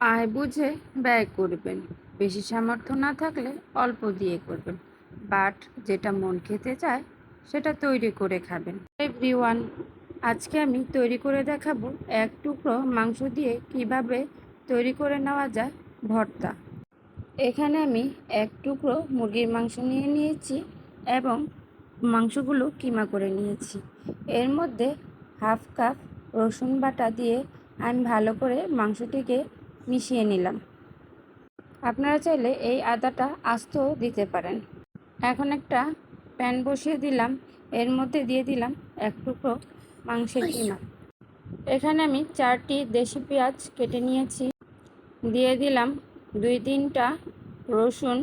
আয় বুঝে ব্যয় করবেন। বেশি সামর্থ্য না থাকলে অল্প দিয়ে করবেন। বাট যেটা মন খেতে চায়, সেটা তৈরি করে খাবেন। এভরিওয়ান আজকে আমি তৈরি করে দেখাবো এক টুকরো মাংস দিয়ে কীভাবে তৈরি করে নেওয়া যায় ভর্তা। এখানে আমি এক টুকরো মুরগির মাংস নিয়ে নিয়েছি এবং মাংসগুলো কিমা করে নিয়েছি। এর মধ্যে হাফ কাপ রসুন বাটা দিয়ে আমি ভালো করে মাংসটিকে মিশিয়ে নিলাম। আপনারা চাইলে এই আদাটা আস্তও দিতে পারেন। এখন একটা প্যান বসিয়ে দিলাম। এর মধ্যে দিয়ে দিলাম এক টুকরো মাংসের কিমা। এখানে আমি চারটি দেশি পেঁয়াজ কেটে নিয়েছি। দিয়ে দিলাম দুই তিনটা রসুন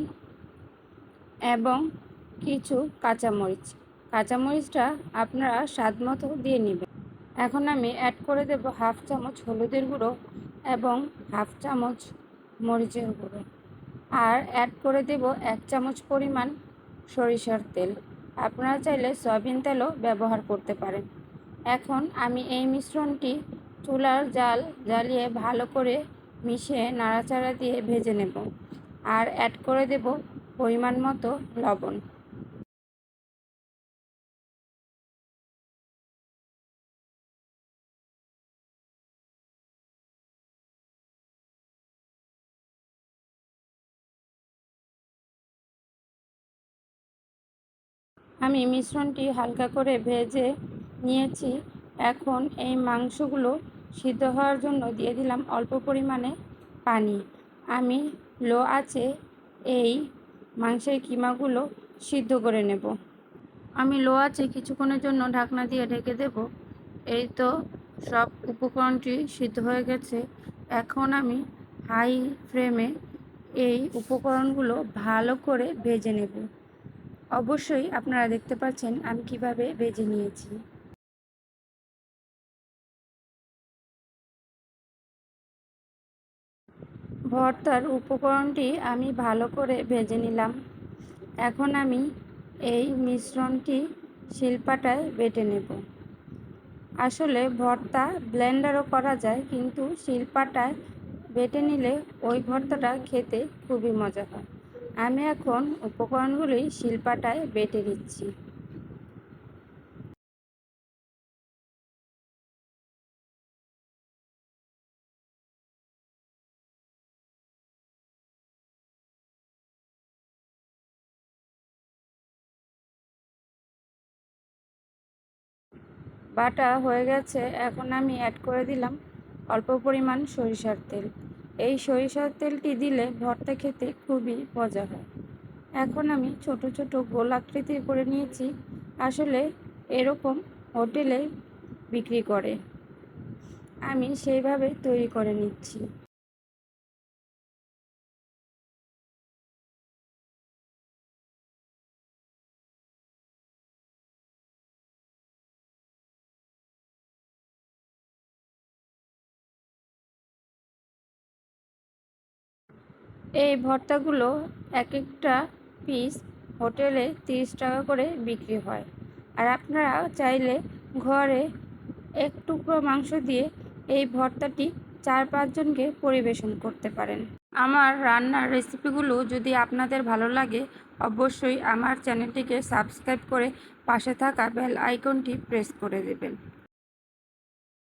এবং কিছু কাঁচামরিচ। কাঁচামরিচটা আপনারা স্বাদ মতো দিয়ে নেবেন। এখন আমি অ্যাড করে দেব হাফ চামচ হলুদের গুঁড়ো। এবং হাফ চামচ মরিচের গুঁড়ো। আর অ্যাড করে দেব এক চামচ পরিমাণ সরিষার তেল। আপনারা চাইলে সয়াবিন তেলও ব্যবহার করতে পারেন। এখন আমি এই মিশ্রণটি চুলার জাল জ্বালিয়ে ভালো করে মিশিয়ে নাড়াচাড়া দিয়ে ভেজে নেব। আর অ্যাড করে দেব পরিমাণ মতো লবণ। আমি মিশ্রণটি হালকা করে ভেজে নিয়েছি। এখন এই মাংসগুলো সিদ্ধ হওয়ার জন্য দিয়ে দিলাম অল্প পরিমাণে পানি। আমি লো আছে এই মাংসের কিমাগুলো সিদ্ধ করে নেব। আমি লো আছে কিছুক্ষণের জন্য ঢাকনা দিয়ে ঢেকে দেব। এই তো সব উপকরণটি সিদ্ধ হয়ে গেছে। এখন আমি হাই ফ্লেমে এই উপকরণগুলো ভালো করে ভেজে নেব। অবশ্যই আপনারা দেখতে পাচ্ছেন আমি কীভাবে ভেজে নিয়েছি। ভর্তার উপকরণটি আমি ভালো করে ভেজে নিলাম। এখন আমি এই মিশ্রণটি শিলপাটায় বেটে নেব। আসলে ভর্তা ব্লেন্ডারও করা যায়, কিন্তু শিলপাটায় বেটে নিলে ওই ভর্তাটা খেতে খুবই মজা হয়। আমি এখন উপকরণগুলি শিলপাটায় বেটে দিচ্ছি বাটা হয়ে গেছে, এখন আমি অ্যাড করে দিলাম অল্প পরিমাণ সরিষার তেল। এই সরিষার তেলটি দিলে ভর্তা খেতে খুবই মজা হয়। এখন আমি ছোট ছোট গোল আকৃতির করে নিয়েছি। আসলে এরকম হোটেলে বিক্রি করে। আমি সেইভাবে তৈরি করে নিচ্ছি। এই ভর্তাগুলো এক একটা পিস হোটেলে তিরিশ টাকা করে বিক্রি হয়। আর আপনারা চাইলে ঘরে এক টুকরো মাংস দিয়ে এই ভর্তাটি চার পাঁচজনকে পরিবেশন করতে পারেন। আমার রান্নার রেসিপিগুলো যদি আপনাদের ভালো লাগে, অবশ্যই আমার চ্যানেলটিকে সাবস্ক্রাইব করে পাশে থাকা বেল আইকনটি প্রেস করে দেবেন।